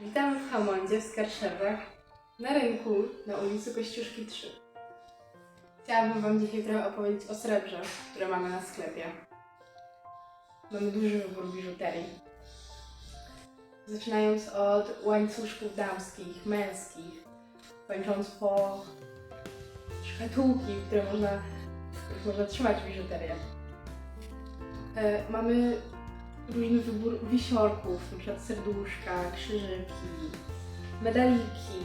Witamy w Hamondzie w Skarszewach na rynku na ulicy Kościuszki 3. Chciałabym Wam dzisiaj trochę opowiedzieć o srebrze, które mamy na sklepie. Mamy duży wybór biżuterii. Zaczynając od łańcuszków damskich, męskich, kończąc po szkatułki, które można, można trzymać biżuterię. E, mamy różny wybór wisiorków, przykład serduszka, krzyżyki, medaliki.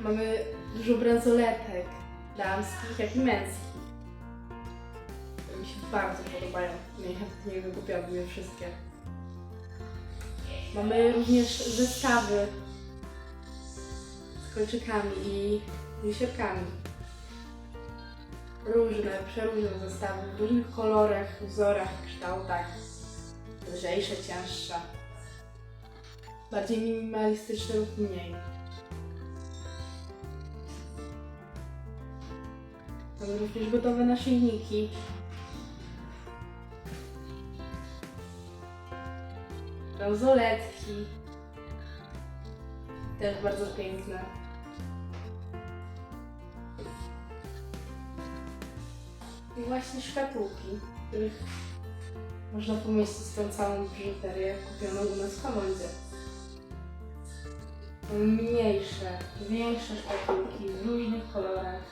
Mamy dużo bransoletek, damskich, jak i męskich. Mi się bardzo podobają. Najchętniej wykupiłabym je wszystkie. Mamy również zestawy z kolczykami i wisiorkami różne, przeróżne zestawy w różnych kolorach, wzorach, kształtach. Lżejsze, cięższe. Bardziej minimalistyczne lub mniej. Mamy również gotowe naszyjniki. Bransoletki. Też bardzo piękne. Właśnie szkatułki, których można pomieścić tą całą biżuterię kupioną u nas w. Mamy mniejsze, większe szkatułki w różnych kolorach.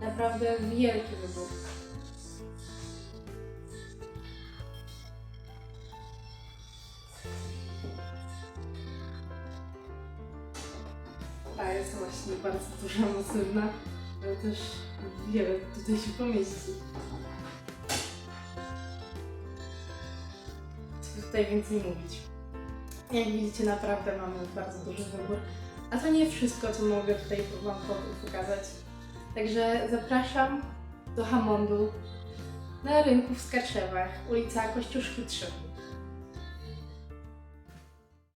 Naprawdę wielki wybór. Ta jest właśnie bardzo duża, masywna, ale też wiele tutaj się pomieści. Co tutaj więcej mówić? Jak widzicie, naprawdę mamy bardzo duży wybór. A to nie wszystko, co mogę tutaj Wam po- pokazać. Także zapraszam do Hamondu na rynku w Skarczewach, ulica Kościuszki 3.